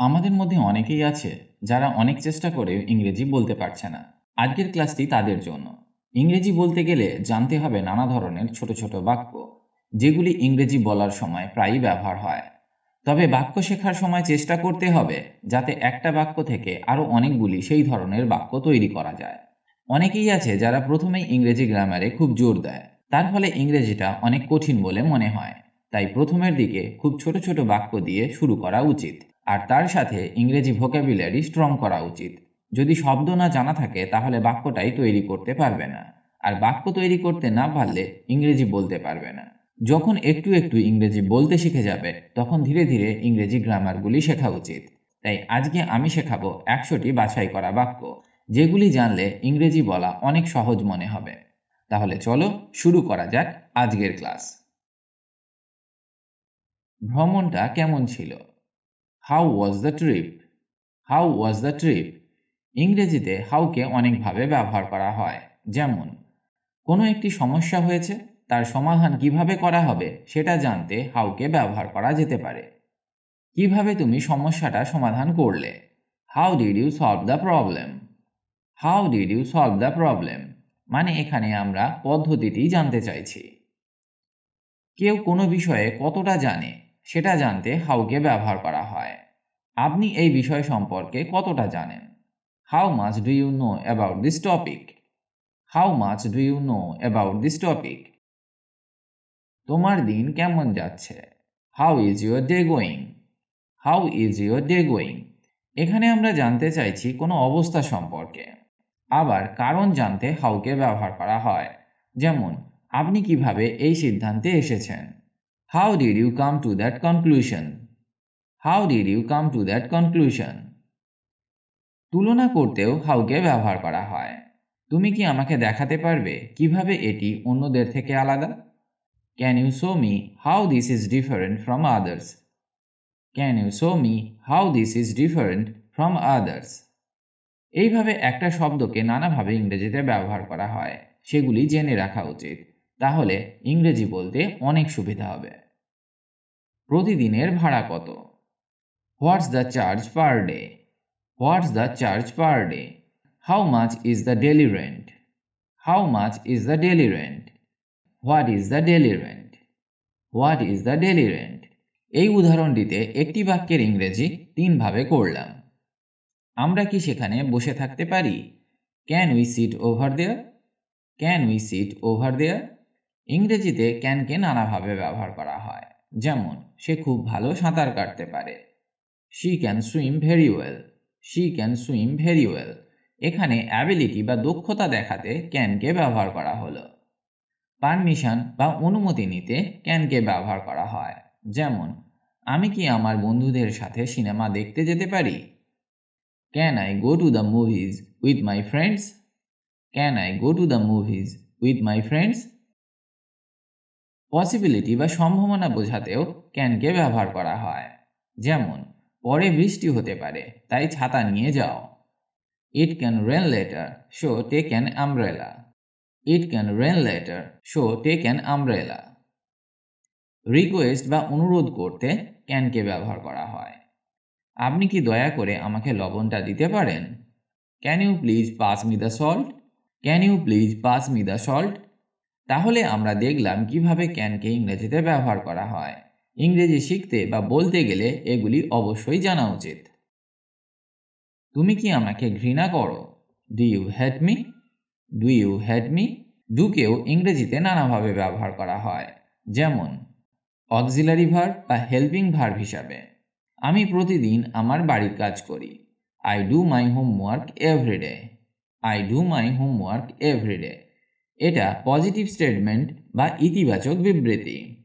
আমাদের মধ্যে অনেকেই আছে যারা অনেক চেষ্টা করে ইংরেজি বলতে পারছে না। আজকের ক্লাসটি তাদের জন্য। ইংরেজি বলতে গেলে জানতে হবে নানা ধরনের ছোট ছোট বাক্য, যেগুলি ইংরেজি বলার সময় প্রায়ই ব্যবহার হয়। তবে বাক্য শেখার সময় চেষ্টা করতে হবে যাতে একটা বাক্য থেকে আরও অনেকগুলি সেই ধরনের বাক্য তৈরি করা যায়। অনেকেই আছে যারা প্রথমেই ইংরেজি গ্রামারে খুব জোর দেয়, তার ফলে ইংরেজিটা অনেক কঠিন বলে মনে হয়। তাই প্রথমের দিকে খুব ছোট ছোট বাক্য দিয়ে শুরু করা উচিত। আর তার সাথে ইংরেজি ভোকাবুলারি স্ট্রং করা উচিত। যদি শব্দ না জানা থাকে, তাহলে বাক্যটাই তৈরি করতে পারবে না। আর বাক্য তৈরি করতে না পারলে ইংরেজি বলতে পারবে না। যখন একটু একটু ইংরেজি বলতে শিখে যাবে, তখন ধীরে ধীরে ইংরেজি গ্রামারগুলি শেখা উচিত। তাই আজকে আমি শেখাবো একশোটি বাছাই করা বাক্য, যেগুলি জানলে ইংরেজি বলা অনেক সহজ মনে হবে। তাহলে চলো শুরু করা যাক আজকের ক্লাস। ভ্রমণটা কেমন ছিল? How was the trip how was the trip ইংরেজিতে হাউকে অনেকভাবে ব্যবহার করা হয়। যেমন, কোনো একটি সমস্যা হয়েছে, তার সমাধান কীভাবে করা হবে সেটা জানতে হাউকে ব্যবহার করা যেতে পারে। কীভাবে তুমি সমস্যাটা সমাধান করলে? How did you solve the problem how did you solve the problem মানে এখানে আমরা পদ্ধতিটি জানতে চাইছি। কেউ কোনো বিষয়ে কতটা জানে? সেটা জানতে হাউকে ব্যবহার করা হয়। আপনি এই বিষয় সম্পর্কে কতটা জানেন? How much do you know about this topic how much do you know about this topic তোমার দিন কেমন যাচ্ছে? How is your day going how is your day going এখানে আমরা জানতে চাইছি কোনো অবস্থা সম্পর্কে। আবার কারণ জানতে হাউকে ব্যবহার করা হয়। যেমন, আপনি কীভাবে এই সিদ্ধান্তে এসেছেন? How did you come to that conclusion how did you come to that conclusion তুলনা করতেও হাউকে ব্যবহার করা হয়। তুমি কি আমাকে দেখাতে পারবে কীভাবে এটি অন্যদের থেকে আলাদা? Can you show me how this is different from others can you show me how this is different from others এইভাবে একটা শব্দকে নানাভাবে ইংরেজিতে ব্যবহার করা হয়। সেগুলি জেনে রাখা উচিত। তাহলে ইংরেজি বলতে অনেক সুবিধা হবে। প্রতিদিনের ভাড়া কত? What's the charge per day? What's the charge per day? How much is the daily rent? How much is the daily rent? What is the daily rent? What is the daily rent? এই উদাহরণটিতে একটি বাক্যের ইংরেজি তিনভাবে করলাম। আমরা কি সেখানে বসে থাকতে পারি? Can we sit over there can we sit over there ইংরেজিতে ক্যানকে নানাভাবে ব্যবহার করা হয়। যেমন, সে খুব ভালো সাঁতার কাটতে পারে। She can swim very well she can swim very well এখানে অ্যাবিলিটি বা দক্ষতা দেখাতে ক্যানকে ব্যবহার করা হলো। পারমিশন বা অনুমতি নিতে ক্যানকে ব্যবহার করা হয়। যেমন, আমি কি আমার বন্ধুদের সাথে সিনেমা দেখতে যেতে পারি? Can I go to the movies with my friends can I go to the movies with my friends possibility বা সম্ভাবনা বোঝাতেও ক্যানকে ব্যবহার করা হয়। যেমন, পরে বৃষ্টি হতে পারে, তাই ছাতা নিয়ে যাও। It can rain later so take an umbrella it can rain later so take an umbrella request বা অনুরোধ করতে ক্যানকে ব্যবহার করা হয়। আপনি কি দয়া করে আমাকে লবণটা দিতে পারেন? Can you please pass me the salt can you please pass me the salt তাহলে আমরা দেখলাম কীভাবে ক্যানকে ইংরেজিতে ব্যবহার করা হয়। ইংরেজি শিখতে বা বলতে গেলে এগুলি অবশ্যই জানা উচিত। তুমি কি আমাকে ঘৃণা করো? Do you hate me do you hate me ডুকেও ইংরেজিতে নানাভাবে ব্যবহার করা হয়। যেমন অক্সিলারি ভার্ব বা হেল্পিং ভার্ব হিসাবে। আমি প্রতিদিন আমার বাড়ির কাজ করি। I do my homework every day I do my homework every day এটা পজিটিভ স্টেটমেন্ট বা ইতিবাচক বিবৃতি।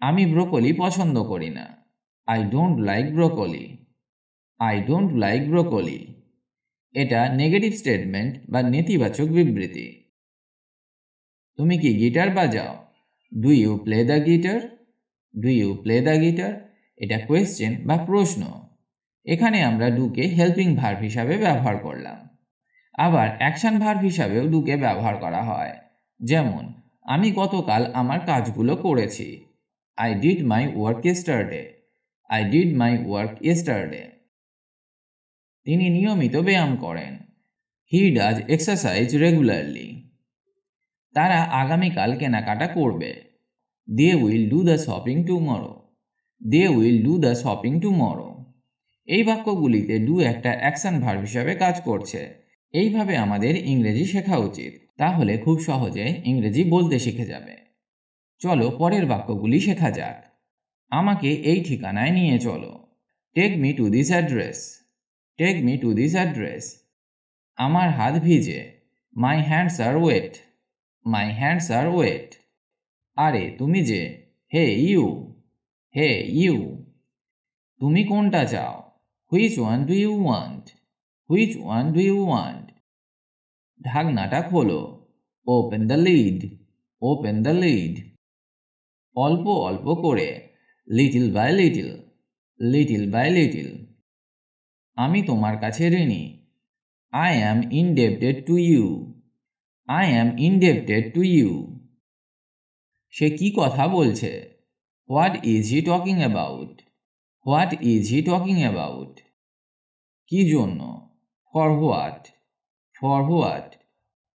আমি ব্রোকলি পছন্দ করি না। I don't like broccoli I don't like broccoli এটা নেগেটিভ স্টেটমেন্ট বা নেতিবাচক বিবৃতি। তুমি কি গিটার বাজাও? Do you play the guitar do you play the guitar এটা কোয়েশ্চেন বা প্রশ্ন। এখানে আমরা ডুকে হেল্পিং ভার্ভ হিসাবে ব্যবহার করলাম। আবার অ্যাকশন ভার্ভ হিসাবেও ডুকে ব্যবহার করা হয়। যেমন, আমি গতকাল আমার কাজগুলো করেছি। I did my work yesterday I did my work yesterday তিনি নিয়মিত ব্যায়াম করেন। হি ডাজ এক্সারসাইজ রেগুলারলি তারা আগামীকাল কেনাকাটা করবে। They will do the shopping tomorrow they will do the shopping tomorrow এই বাক্যগুলিতে ডু একটা অ্যাকশন ভার্ব হিসাবে কাজ করছে। এইভাবে আমাদের ইংরেজি শেখা উচিত। তাহলে খুব সহজে ইংরেজি বলতে শিখে যাবে। চলো পরের বাক্যগুলি শেখা যাক। আমাকে এই ঠিকানায় নিয়ে চলো। Take me to this address take me to this address আমার হাত ভিজে। My hands are wet my hands are wet আরে, তুমি যে। হে ইউ হে ইউ তুমি কোনটা চাও? Which one do you want which one do you want ঢাকনাটা খোলো। Open the lid open the lid অল্প অল্প করে। Little by little little by little আমি তোমার কাছে ঋণী। I am indebted to you I am indebted to you সে কি কথা বলছে? What is he talking about what is he talking about কি জন্য? ফর হোয়াট ফর হোয়াট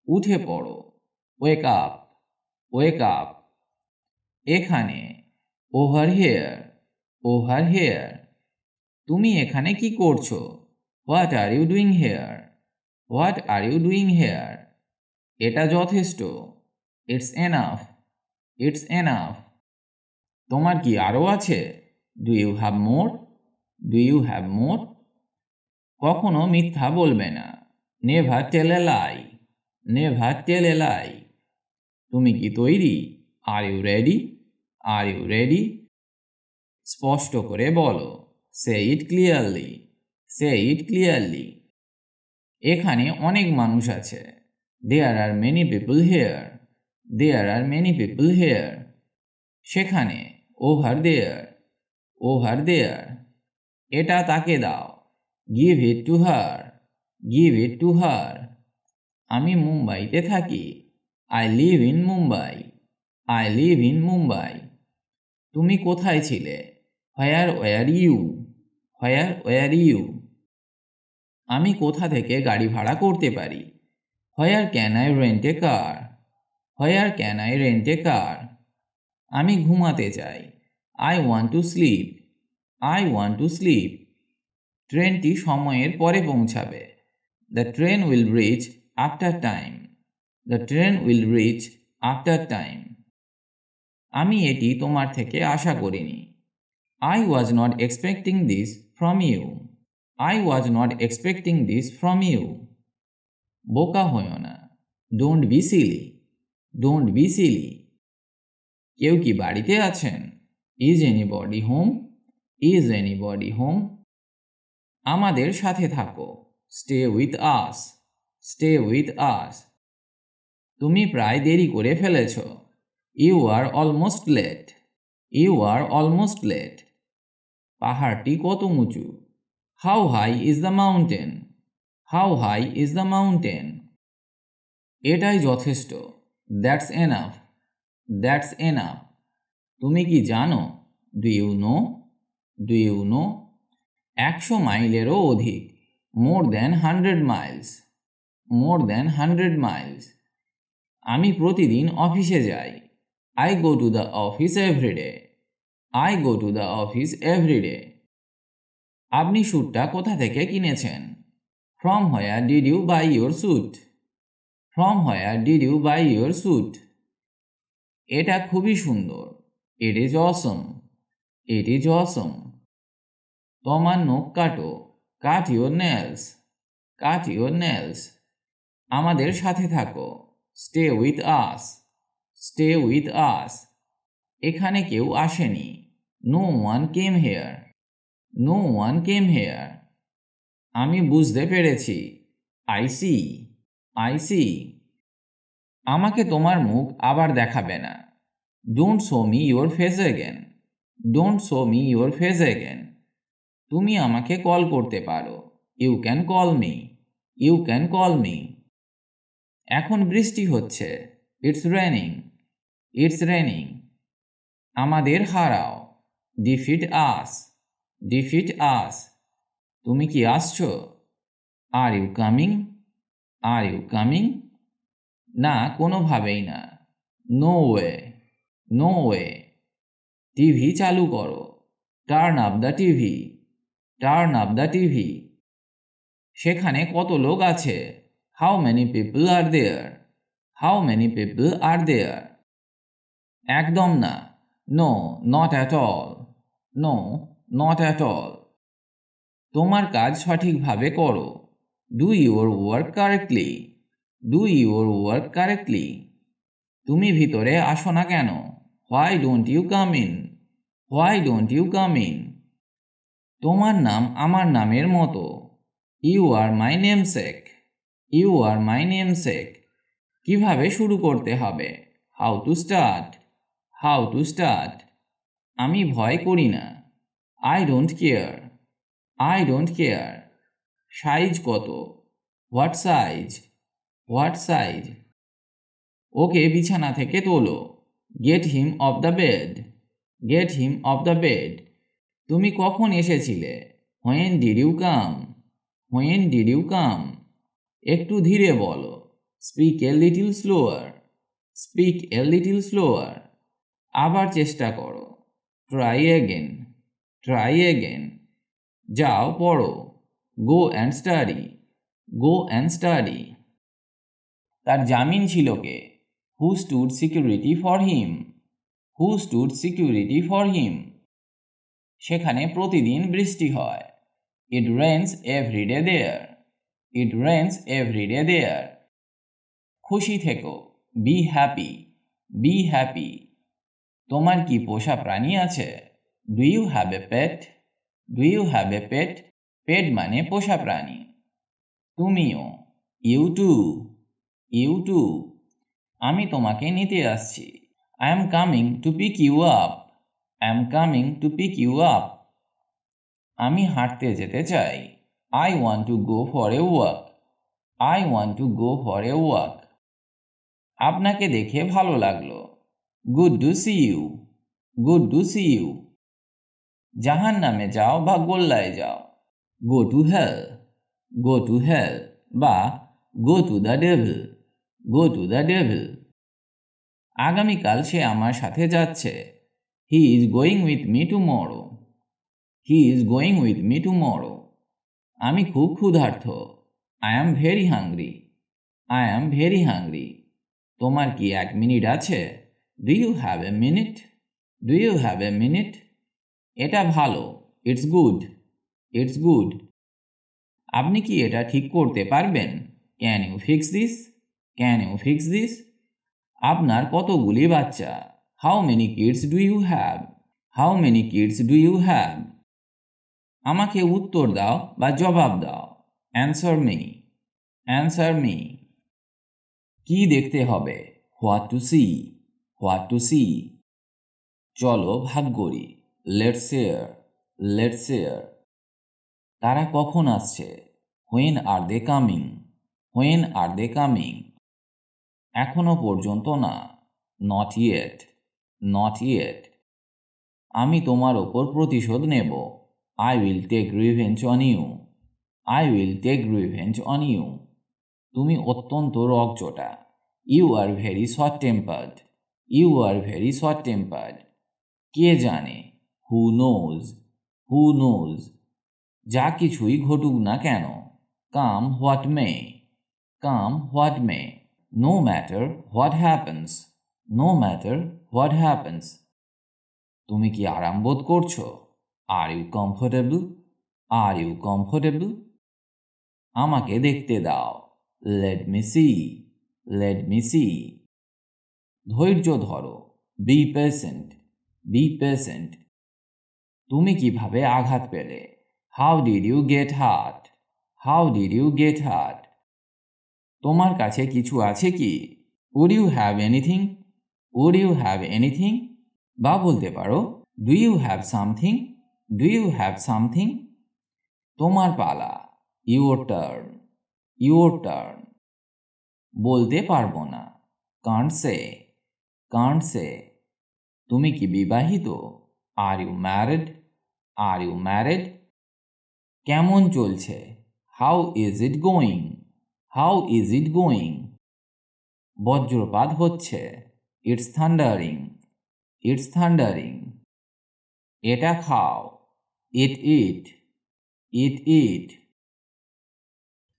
উঠে পড়ো ওয়েক আপ ওয়েক আপ এখানে ওভার হেয়ার ওভার হেয়ার তুমি এখানে কি করছ? What are you doing here what are you doing here এটা যথেষ্ট ইটস এনাফ ইটস এনাফ তোমার কি আরও আছে? Do you have more do you have more কখনো মিথ্যা বলবে না। Never tell a lie never tell a তুমি কি তৈরি? Are you ready are you ready স্পষ্ট করে বলো। সে it clearly say it clearly এখানে অনেক মানুষ আছে। There are many people here there are many people here সেখানে ওভার দেয়ার ওভার দেয়ার এটা তাকে দাও। Give it to her give it to her আমি মুম্বাইতে থাকি। I live in Mumbai I live in Mumbai তুমি কোথায় ছিলে? Where were you where were you আমি কোথা থেকে গাড়ি ভাড়া করতে পারি? Where can I rent car where can I rent car আমি ঘুমাতে চাই। I want to sleep I want to sleep ট্রেনটি সময়ের পরে পৌঁছাবে। The train will reach after time the train will reach after time আমি এটি তোমার থেকে আশা করিনি। I was not expecting this from you I was not expecting this from you বোকা হইও না। Don't be silly don't be silly কেউ কি বাড়িতে আছেন? Is anybody home is anybody home আমাদের সাথে থাকো। Stay with us stay with us তুমি প্রায় দেরি করে ফেলেছ। You are almost late you are almost late পাহাড়টি কত উঁচু? How high is the mountain how high is the mountain এটাই যথেষ্ট। দ্যাটস এনাফ দ্যাটস এনাফ তুমি কি জানো? Do you know do you know একশো মাইলেরও অধিক। More than hundred miles more than hundred miles আমি প্রতিদিন অফিসে যাই। I go to the office every day I go to the office every day আপনি স্যুটটা কোথা থেকে কিনেছেন? From where did you buy your suit from where did you buy your suit এটা খুবই সুন্দর। It is Assam it is অসম তোমার নখ কাটো। Cut your nails cut your nails আমাদের সাথে থাকো। Stay with us stay with us এখানে কেউ আসেনি। No one came here no one came here আমি বুঝতে পেরেছি। আই সি আই সি আমাকে তোমার মুখ আবার দেখাবে না। Don't show me your face again don't show me your face again তুমি আমাকে কল করতে পারো। You can call me you can call me এখন বৃষ্টি হচ্ছে। ইটস রেনিং ইটস রেনিং আমাদের হারাও। ডিফিট আস ডিফিট আস তুমি কি আসছো? Are you coming are you coming না, কোনোভাবেই না। No way no way TV চালু করো। Turn up the TV turn up the TV সেখানে কত লোক আছে? How many people are there how many people are there একদম না। No not at all no not at all তোমার কাজ সঠিকভাবে করো। Do your work correctly do your work correctly তুমি ভিতরে আসো না কেন? Why don't you come in why don't you come in তোমার নাম আমার নামের মতো। You are my namesake you are my namesake কীভাবে শুরু করতে হবে? How to start how to start আমি ভয় করি না। I don't care I don't care size কত? What size what size okay বিছানা থেকে তোলো। Get him off the bed get him off the bed তুমি কখন এসেছিলে? When did you come when did you come একটু ধীরে বলো। Speak a little slower speak a little slower আবার চেষ্টা করো। ট্রাই এগেন ট্রাই এগেন যাও, পড়ো। Go and study go and study তার জামিন ছিল কে? Who stood security for him who stood security for him সেখানে প্রতিদিন বৃষ্টি হয়। It rains every day there it rains every day there খুশি থেকো। বি হ্যাপি বি হ্যাপি তোমার কি পোষা প্রাণী আছে? Do you have a pet do you have a pet pet মানে পোষা প্রাণী। তুমিও। ইউ টু ইউ টু আমি তোমাকে নিতে আসছি। I am coming to pick you up am coming to pick you up আমি হাঁটতে যেতে চাই। I want to go for a walk I want to go for a walk আপনাকে দেখে ভালো লাগল। Good to see you good to see you জাহান নামে যাও বা গোল্লায় যাও। গো to hell go to hell বা go to the devil go to the devil আগামীকাল সে আমার সাথে যাচ্ছে। Is going with me tomorrow he is going with me tomorrow আমি খুব ক্ষুধার্থ। I am very hungry I am very hungry তোমার কি এক মিনিট আছে? Do you have a minute do you have a minute এটা ভালো। ইটস গুড ইটস গুড আপনি কি এটা ঠিক করতে পারবেন? Can you fix this can you fix this আপনার কতগুলি বাচ্চা? How many kids do you have how many kids do you have আমাকে উত্তর দাও বা জবাব দাও। অ্যান্সার মি অ্যান্সার মি কি দেখতে হবে? What to see what to see চলো ভাগ করি। লেট শেয়ার লেট শেয়ার তারা কখন আসছে? When are they coming when are they coming এখনও পর্যন্ত না। নট ইয়েট নট ইয়েট আমি তোমার ওপর প্রতিশোধ নেব। I will take revenge on you I will take revenge on you তুমি অত্যন্ত রকচটা you are very short tempered you are very short tempered কে জানে? হু নোজ হু নোজ যা কিছুই ঘটুক না কেন। Come what may come what may no matter what happens no matter what happens তুমি কি আরাম বোধ করছ? Are you comfortable are you comfortable আমাকে দেখতে দাও। Let me see let me see ধৈর্য ধরো। বি পেশেন্ট বি পেশেন্ট তুমি কীভাবে আঘাত পেলে? How did you get hurt how did you get hurt তোমার কাছে কিছু আছে কি? Would you have anything would you have anything বা বলতে পারো do you have something do you have something তোমার পালা ইউর টার্ন ইউর টার্ন বলতে পারব না কান্ট সে কান্ট সে তুমি কি বিবাহিত? Are you married are you married কেমন চলছে? How is it going how is it going বজ্রপাত হচ্ছে। ইটস থান্ডারিং ইটস থান্ডারিং এটা খাও। ইট ইট ইট ইট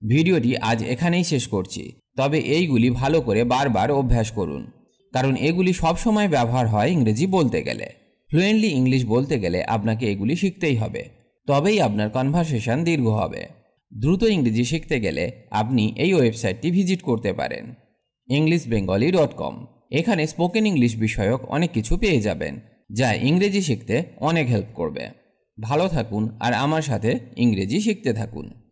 ভিডিওটি আজ এখানেই শেষ করছি। তবে এইগুলি ভালো করে বারবার অভ্যাস করুন। কারণ এগুলি সবসময় ব্যবহার হয় ইংরেজি বলতে গেলে। ফ্লুয়েন্টলি ইংলিশ বলতে গেলে আপনাকে এগুলি শিখতেই হবে। তবেই আপনার কনভারসেশন দীর্ঘ হবে। দ্রুত ইংরেজি শিখতে গেলে আপনি এই ওয়েবসাইটটি ভিজিট করতে পারেন। ইংলিশ বেঙ্গলি ডট কম এখানে স্পোকেন ইংলিশ বিষয়ক অনেক কিছু পেয়ে যাবেন, যা ইংরেজি শিখতে অনেক হেল্প করবে। ভালো থাকুন আর আমার সাথে ইংরেজি শিখতে থাকুন।